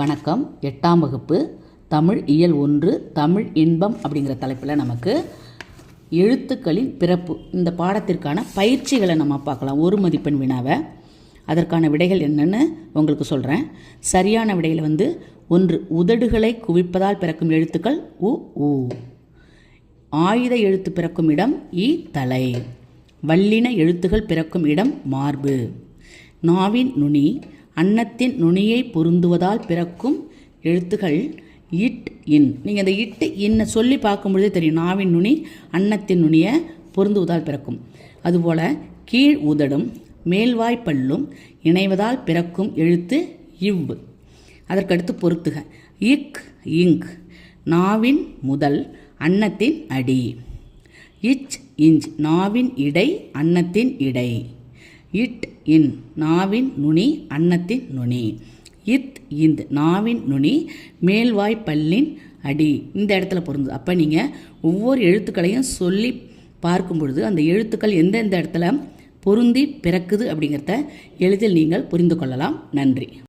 வணக்கம். எட்டாம் வகுப்பு தமிழ் இயல் ஒன்று தமிழ் இன்பம் அப்படிங்கிற தலைப்பில் நமக்கு எழுத்துக்களின் பிறப்பு இந்த பாடத்திற்கான பயிற்சிகளை நம்ம பார்க்கலாம். ஒரு மதிப்பெண் வினாவை. அதற்கான விடைகள் என்னென்னு உங்களுக்கு சொல்கிறேன் சரியான விடையில் வந்து ஒன்று உதடுகளை குவிப்பதால் பிறக்கும் எழுத்துக்கள் உ ஊ ஆயுத எழுத்து பிறக்கும் இடம் இ தலை. வல்லின எழுத்துகள் பிறக்கும் இடம் மார்பு. நாவின் நுனி அன்னத்தின் நுனியை பொருந்துவதால் பிறக்கும் எழுத்துகள் இட் இன். நீங்கள் அந்த இட்டு இன்னை சொல்லி பார்க்கும்பொழுதே தெரியும். நாவின் நுனி அன்னத்தின் நுனியை பொருந்துவதால் பிறக்கும். அதுபோல் கீழ் உதடும் மேல்வாய் பல்லும் இணைவதால் பிறக்கும் எழுத்து இவ். அதற்கடுத்து பொருத்துக. இக் இங்க். நாவின் முதல் அன்னத்தின் அடி. இச் இஞ்ச். நாவின் இடை அன்னத்தின் இடை. இட் இன் நாவின் நுனி அன்னத்தின் நுனி. இத் இந்த் நாவின் நுனி மேல்வாய் பல்லின் அடி. இந்த இடத்துல பொருந்து அப்போ நீங்கள் ஒவ்வொரு எழுத்துக்களையும் சொல்லி பார்க்கும் பொழுது அந்த எழுத்துக்கள் எந்தெந்த இடத்துல பொருந்தி பிறக்குது அப்படிங்கிறத எளிதில் நீங்கள் புரிந்து கொள்ளலாம். நன்றி.